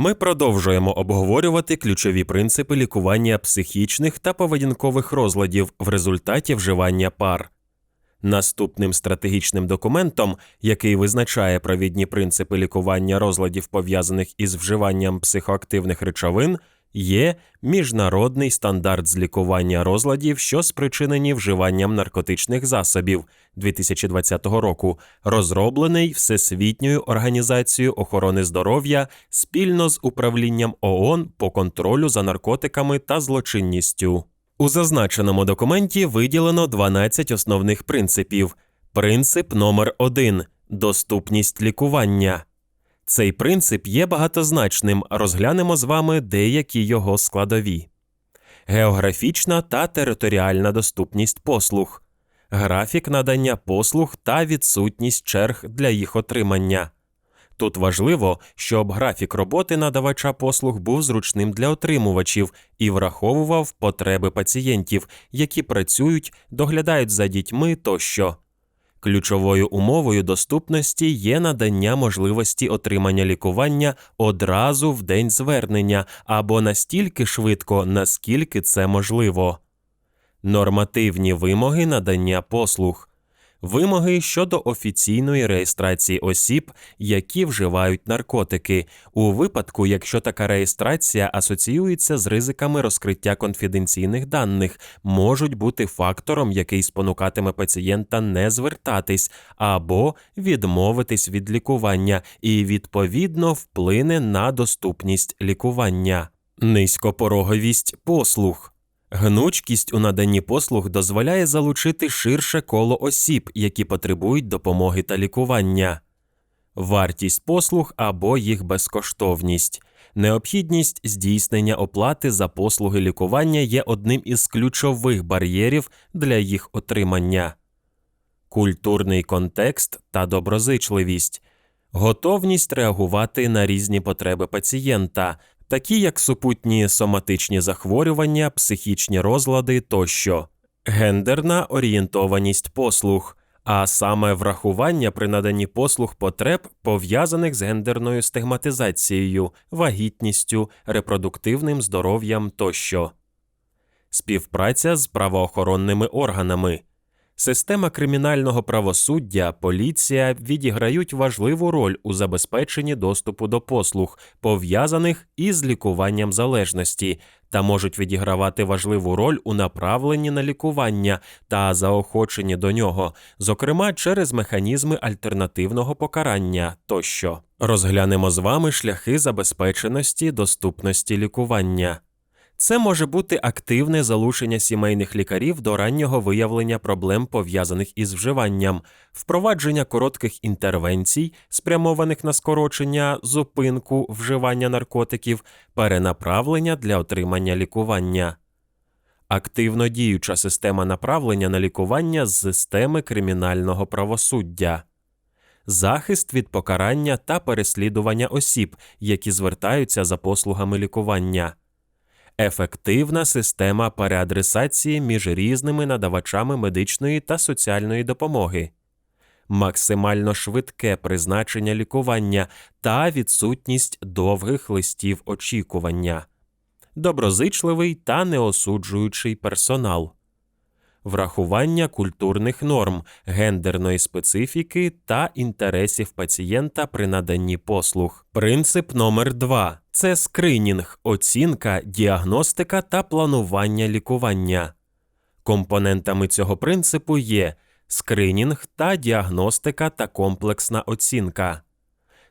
Ми продовжуємо обговорювати ключові принципи лікування психічних та поведінкових розладів в результаті вживання пар. Наступним стратегічним документом, який визначає провідні принципи лікування розладів, пов'язаних із вживанням психоактивних речовин, є міжнародний стандарт з лікування розладів, що спричинені вживанням наркотичних засобів 2020 року, розроблений Всесвітньою організацією охорони здоров'я спільно з управлінням ООН по контролю за наркотиками та злочинністю. У зазначеному документі виділено 12 основних принципів. Принцип номер 1 доступність лікування. Цей принцип є багатозначним. Розглянемо з вами деякі його складові: географічна та територіальна доступність послуг, графік надання послуг та відсутність черг для їх отримання. Тут важливо, щоб графік роботи надавача послуг був зручним для отримувачів і враховував потреби пацієнтів, які працюють, доглядають за дітьми тощо. Ключовою умовою доступності є надання можливості отримання лікування одразу в день звернення або настільки швидко, наскільки це можливо. Нормативні вимоги надання послуг. Вимоги щодо офіційної реєстрації осіб, які вживають наркотики, у випадку, якщо така реєстрація асоціюється з ризиками розкриття конфіденційних даних, можуть бути фактором, який спонукатиме пацієнта не звертатись або відмовитись від лікування, і відповідно вплине на доступність лікування, низькопороговість послуг. Гнучкість у наданні послуг дозволяє залучити ширше коло осіб, які потребують допомоги та лікування, вартість послуг або їх безкоштовність. Необхідність здійснення оплати за послуги лікування є одним із ключових бар'єрів для їх отримання, культурний контекст та доброзичливість, готовність реагувати на різні потреби пацієнта, такі як супутні соматичні захворювання, психічні розлади тощо, гендерна орієнтованість послуг, а саме врахування при наданні послуг потреб, пов'язаних з гендерною стигматизацією, вагітністю, репродуктивним здоров'ям тощо, співпраця з правоохоронними органами. Система кримінального правосуддя, поліція відіграють важливу роль у забезпеченні доступу до послуг, пов'язаних із лікуванням залежності, та можуть відігравати важливу роль у направленні на лікування та заохоченні до нього, зокрема через механізми альтернативного покарання тощо. Розглянемо з вами шляхи забезпеченості доступності лікування. Це може бути активне залучення сімейних лікарів до раннього виявлення проблем, пов'язаних із вживанням, впровадження коротких інтервенцій, спрямованих на скорочення, зупинку вживання наркотиків, перенаправлення для отримання лікування. Активно діюча система направлення на лікування з системи кримінального правосуддя. Захист від покарання та переслідування осіб, які звертаються за послугами лікування ефективна система переадресації між різними надавачами медичної та соціальної допомоги, максимально швидке призначення лікування та відсутність довгих листів очікування, доброзичливий та неосуджуючий персонал. Врахування культурних норм, гендерної специфіки та інтересів пацієнта при наданні послуг. Принцип номер 2 це скринінг, оцінка, діагностика та планування лікування. Компонентами цього принципу є скринінг та діагностика та комплексна оцінка.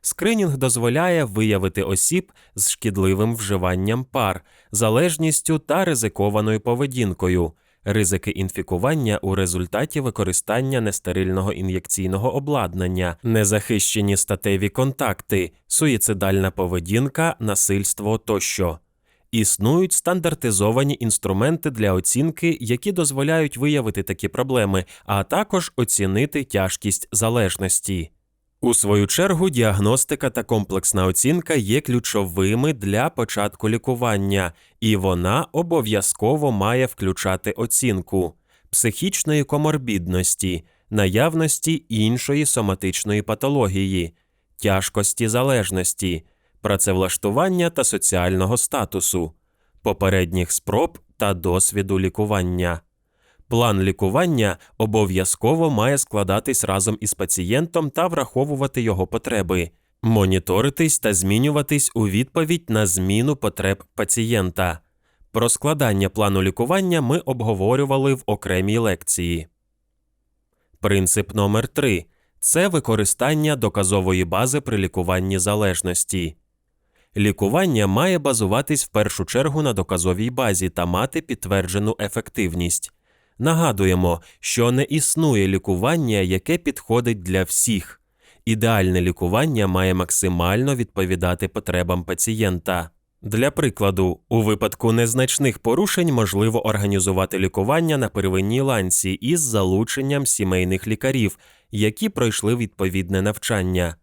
Скринінг дозволяє виявити осіб з шкідливим вживанням пар, залежністю та ризикованою поведінкою ризики інфікування у результаті використання нестерильного ін'єкційного обладнання, незахищені статеві контакти, суїцидальна поведінка, насильство тощо. Існують стандартизовані інструменти для оцінки, які дозволяють виявити такі проблеми, а також оцінити тяжкість залежності. У свою чергу, діагностика та комплексна оцінка є ключовими для початку лікування, і вона обов'язково має включати оцінку психічної коморбідності, наявності іншої соматичної патології, тяжкості залежності, працевлаштування та соціального статусу, попередніх спроб та досвіду лікування. План лікування обов'язково має складатись разом із пацієнтом та враховувати його потреби, моніторитись та змінюватись у відповідь на зміну потреб пацієнта. Про складання плану лікування ми обговорювали в окремій лекції. Принцип номер 3 це використання доказової бази при лікуванні залежності. Лікування має базуватись в першу чергу на доказовій базі та мати підтверджену ефективність. Нагадуємо, що не існує лікування, яке підходить для всіх. Ідеальне лікування має максимально відповідати потребам пацієнта. Для прикладу, у випадку незначних порушень можливо організувати лікування на первинній ланці із залученням сімейних лікарів, які пройшли відповідне навчання.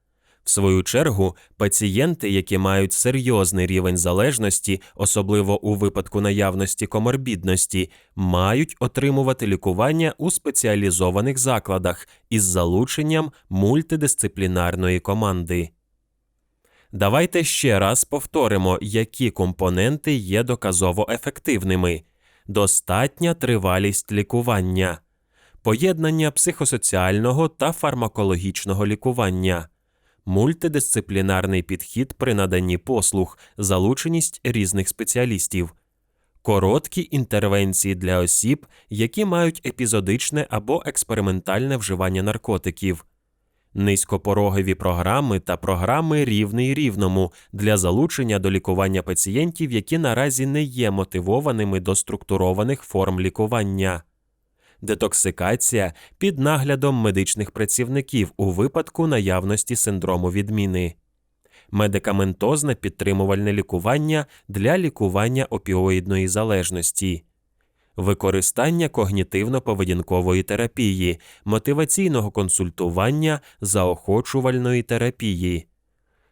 В свою чергу, пацієнти, які мають серйозний рівень залежності, особливо у випадку наявності коморбідності, мають отримувати лікування у спеціалізованих закладах із залученням мультидисциплінарної команди. Давайте ще раз повторимо, які компоненти є доказово ефективними: достатня тривалість лікування, поєднання психосоціального та фармакологічного лікування, мультидисциплінарний підхід при наданні послуг, залученість різних спеціалістів, короткі інтервенції для осіб, які мають епізодичне або експериментальне вживання наркотиків. Низькопорогові програми та програми рівний рівному для залучення до лікування пацієнтів, які наразі не є мотивованими до структурованих форм лікування, детоксикація під наглядом медичних працівників у випадку наявності синдрому відміни. Медикаментозне підтримувальне лікування для лікування опіоїдної залежності, використання когнітивно-поведінкової терапії, мотиваційного консультування, заохочувальної терапії.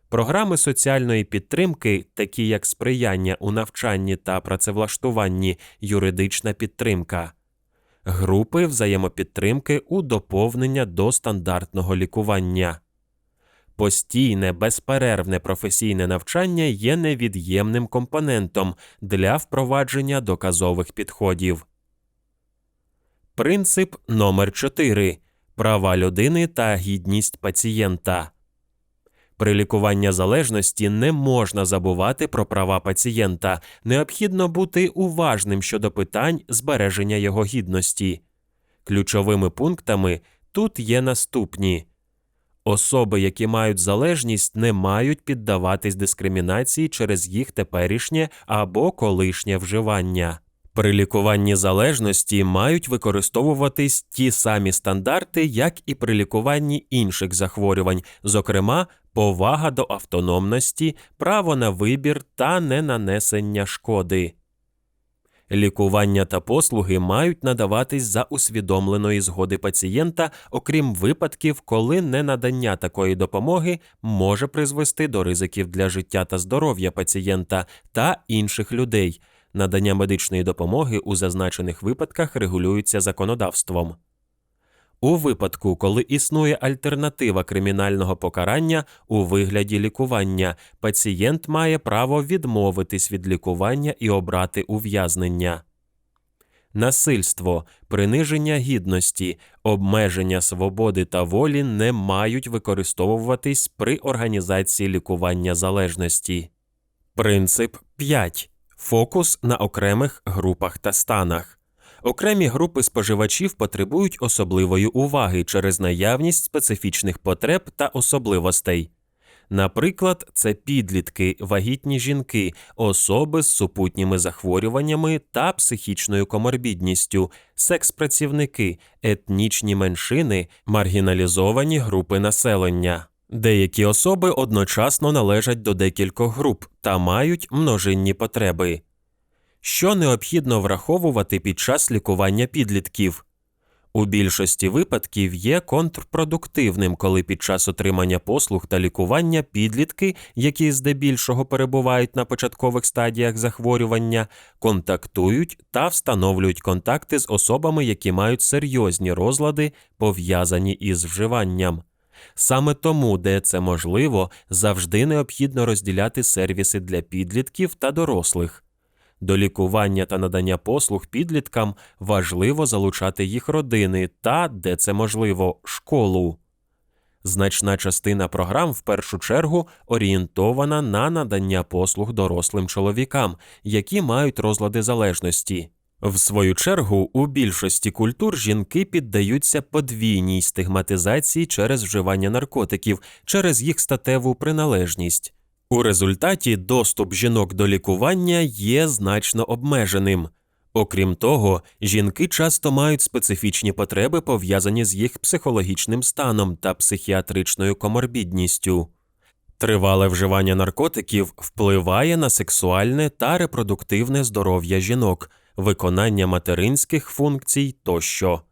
Програми соціальної підтримки, такі як сприяння у навчанні та працевлаштуванні, юридична підтримка, групи взаємопідтримки у доповнення до стандартного лікування. Постійне безперервне професійне навчання є невід'ємним компонентом для впровадження доказових підходів. Принцип номер 4 права людини та гідність пацієнта. При лікуванні залежності не можна забувати про права пацієнта, необхідно бути уважним щодо питань збереження його гідності. Ключовими пунктами тут є наступні. Особи, які мають залежність, не мають піддаватись дискримінації через їх теперішнє або колишнє вживання. При лікуванні залежності мають використовуватись ті самі стандарти, як і при лікуванні інших захворювань, зокрема, повага до автономності, право на вибір та ненанесення шкоди. Лікування та послуги мають надаватись за усвідомленої згоди пацієнта, окрім випадків, коли ненадання такої допомоги може призвести до ризиків для життя та здоров'я пацієнта та інших людей. Надання медичної допомоги у зазначених випадках регулюється законодавством. У випадку, коли існує альтернатива кримінального покарання у вигляді лікування, пацієнт має право відмовитись від лікування і обрати ув'язнення. Насильство, приниження гідності, обмеження свободи та волі не мають використовуватись при організації лікування залежності. Принцип 5. Фокус на окремих групах та станах. Окремі групи споживачів потребують особливої уваги через наявність специфічних потреб та особливостей. Наприклад, це підлітки, вагітні жінки, особи з супутніми захворюваннями та психічною коморбідністю, секс-працівники, етнічні меншини, маргіналізовані групи населення. Деякі особи одночасно належать до декількох груп та мають множинні потреби що необхідно враховувати під час лікування підлітків. У більшості випадків є контрпродуктивним, коли під час отримання послуг та лікування підлітки, які здебільшого перебувають на початкових стадіях захворювання, контактують та встановлюють контакти з особами, які мають серйозні розлади, пов'язані із вживанням. Саме тому, де це можливо, завжди необхідно розділяти сервіси для підлітків та дорослих. До лікування та надання послуг підліткам важливо залучати їх родини та, де це можливо, школу. Значна частина програм в першу чергу орієнтована на надання послуг дорослим чоловікам, які мають розлади залежності. В свою чергу, у більшості культур жінки піддаються подвійній стигматизації через вживання наркотиків, через їх статеву приналежність. У результаті доступ жінок до лікування є значно обмеженим. Окрім того, жінки часто мають специфічні потреби, пов'язані з їх психологічним станом та психіатричною коморбідністю. Тривале вживання наркотиків впливає на сексуальне та репродуктивне здоров'я жінок, виконання материнських функцій тощо.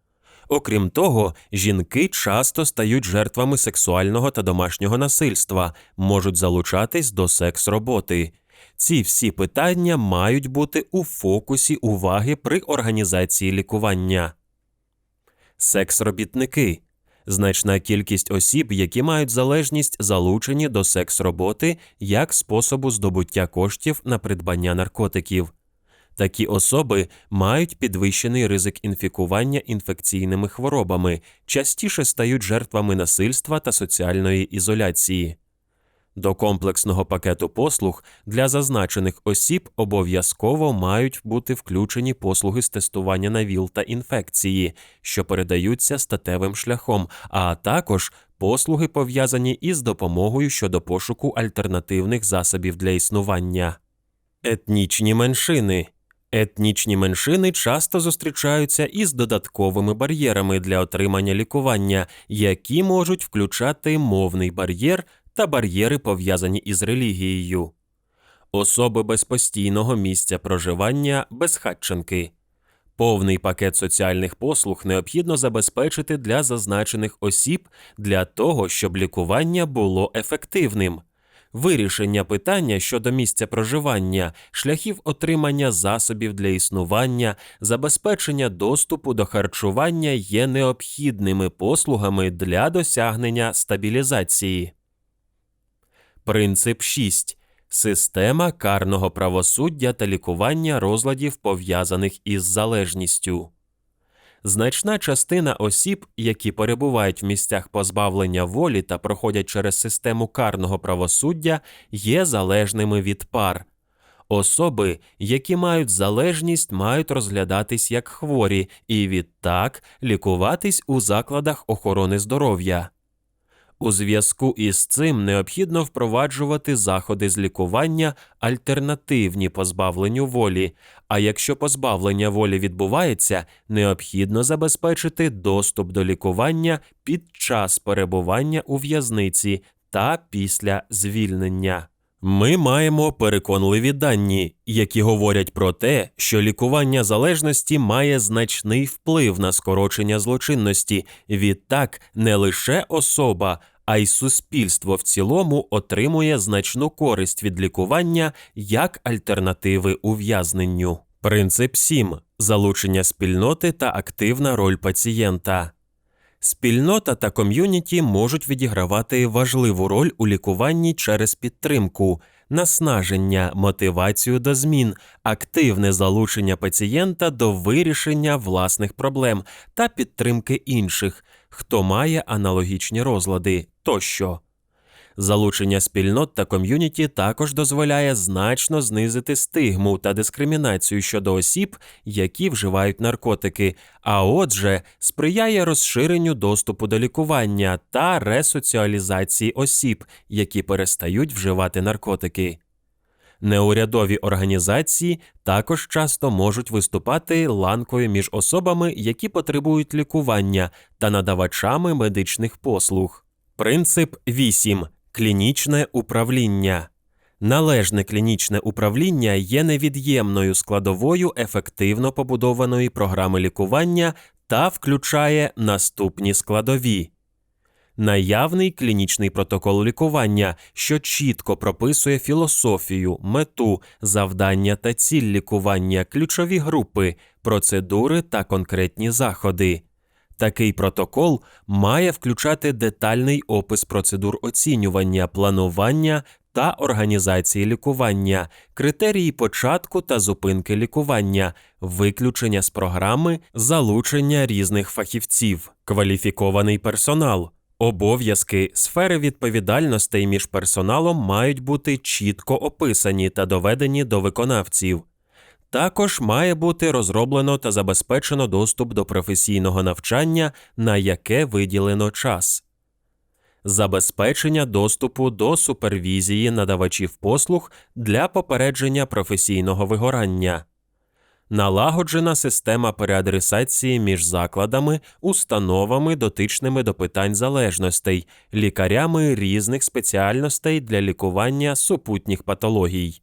Окрім того, жінки часто стають жертвами сексуального та домашнього насильства, можуть залучатись до секс-роботи. Ці всі питання мають бути у фокусі уваги при організації лікування. Секс-робітники значна кількість осіб, які мають залежність, залучені до секс-роботи як способу здобуття коштів на придбання наркотиків. Такі особи мають підвищений ризик інфікування інфекційними хворобами, частіше стають жертвами насильства та соціальної ізоляції. До комплексного пакету послуг для зазначених осіб обов'язково мають бути включені послуги з тестування на ВІЛ та інфекції, що передаються статевим шляхом, а також послуги пов'язані із допомогою щодо пошуку альтернативних засобів для існування. Етнічні меншини Етнічні меншини часто зустрічаються із додатковими бар'єрами для отримання лікування, які можуть включати мовний бар'єр та бар'єри, пов'язані із релігією, особи без постійного місця проживання безхатченки. Повний пакет соціальних послуг необхідно забезпечити для зазначених осіб для того, щоб лікування було ефективним. Вирішення питання щодо місця проживання, шляхів отримання засобів для існування, забезпечення доступу до харчування є необхідними послугами для досягнення стабілізації. Принцип 6. Система карного правосуддя та лікування розладів, пов'язаних із залежністю. Значна частина осіб, які перебувають в місцях позбавлення волі та проходять через систему карного правосуддя, є залежними від пар. Особи, які мають залежність, мають розглядатись як хворі і відтак лікуватись у закладах охорони здоров'я. У зв'язку із цим необхідно впроваджувати заходи з лікування альтернативні позбавленню волі. А якщо позбавлення волі відбувається, необхідно забезпечити доступ до лікування під час перебування у в'язниці та після звільнення. Ми маємо переконливі дані, які говорять про те, що лікування залежності має значний вплив на скорочення злочинності. Відтак не лише особа, а й суспільство в цілому отримує значну користь від лікування як альтернативи ув'язненню. Принцип 7. залучення спільноти та активна роль пацієнта. Спільнота та ком'юніті можуть відігравати важливу роль у лікуванні через підтримку, наснаження, мотивацію до змін, активне залучення пацієнта до вирішення власних проблем та підтримки інших, хто має аналогічні розлади тощо. Залучення спільнот та ком'юніті також дозволяє значно знизити стигму та дискримінацію щодо осіб, які вживають наркотики, а отже, сприяє розширенню доступу до лікування та ресоціалізації осіб, які перестають вживати наркотики. Неурядові організації також часто можуть виступати ланкою між особами, які потребують лікування, та надавачами медичних послуг. Принцип 8. Клінічне управління. Належне клінічне управління є невід'ємною складовою ефективно побудованої програми лікування та включає наступні складові. Наявний клінічний протокол лікування, що чітко прописує філософію, мету, завдання та ціль лікування, ключові групи, процедури та конкретні заходи Такий протокол має включати детальний опис процедур оцінювання, планування та організації лікування, критерії початку та зупинки лікування, виключення з програми, залучення різних фахівців, кваліфікований персонал. Обов'язки сфери відповідальностей між персоналом мають бути чітко описані та доведені до виконавців. Також має бути розроблено та забезпечено доступ до професійного навчання, на яке виділено час, забезпечення доступу до супервізії надавачів послуг для попередження професійного вигорання, налагоджена система переадресації між закладами, установами, дотичними до питань залежностей, лікарями різних спеціальностей для лікування супутніх патологій.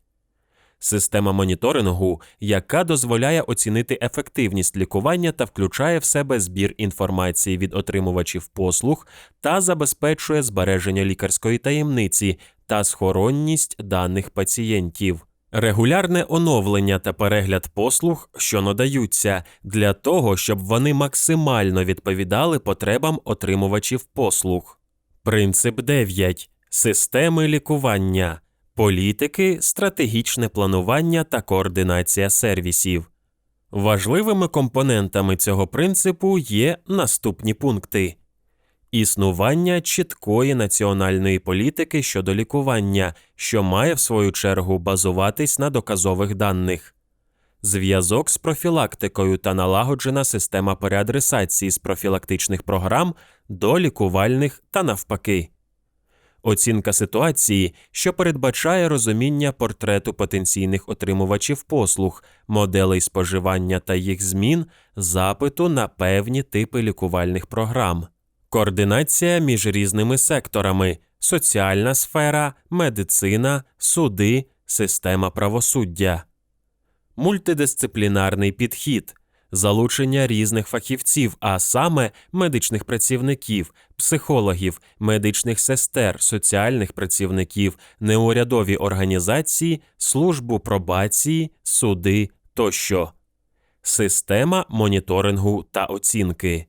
Система моніторингу, яка дозволяє оцінити ефективність лікування та включає в себе збір інформації від отримувачів послуг та забезпечує збереження лікарської таємниці та схоронність даних пацієнтів. Регулярне оновлення та перегляд послуг, що надаються, для того, щоб вони максимально відповідали потребам отримувачів послуг. Принцип 9. Системи лікування. Політики, стратегічне планування та координація сервісів. Важливими компонентами цього принципу є наступні пункти: існування чіткої національної політики щодо лікування, що має в свою чергу базуватись на доказових даних, зв'язок з профілактикою та налагоджена система переадресації з профілактичних програм до лікувальних та навпаки. Оцінка ситуації, що передбачає розуміння портрету потенційних отримувачів послуг, моделей споживання та їх змін, запиту на певні типи лікувальних програм, координація між різними секторами, соціальна сфера, медицина, суди, система правосуддя, мультидисциплінарний підхід. Залучення різних фахівців, а саме медичних працівників, психологів, медичних сестер, соціальних працівників, неурядові організації, службу пробації, суди тощо, система моніторингу та оцінки.